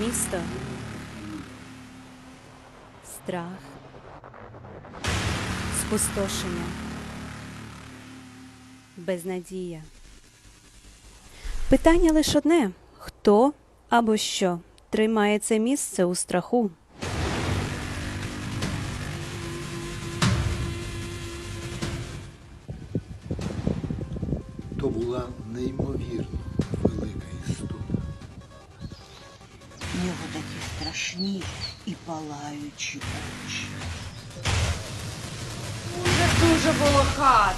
Місто. Страх. Спустошення. Безнадія. Питання лише одне: хто або що тримає це місце у страху? То була неймовірно такі страшні і палаючі очі. Дуже дуже волохат.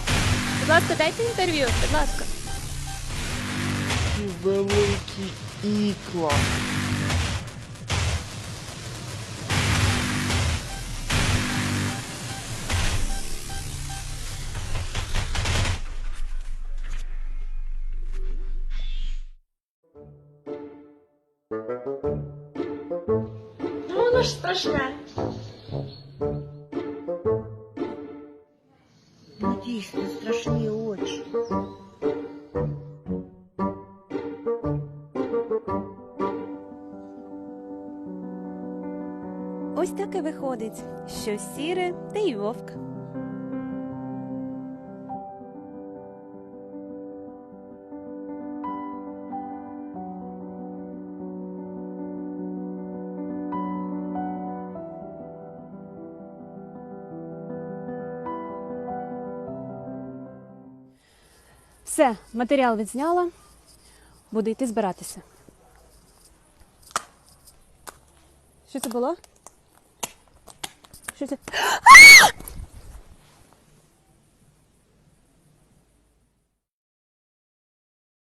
Будь ласка, дайте інтерв'ю, будь ласка. Великі ікла. Воно ж страшне. Дійсно страшні очі. Ось так і виходить, що сіре та й вовк. Все, матеріал відзняла. Буду йти збиратися. Що це було? Що це?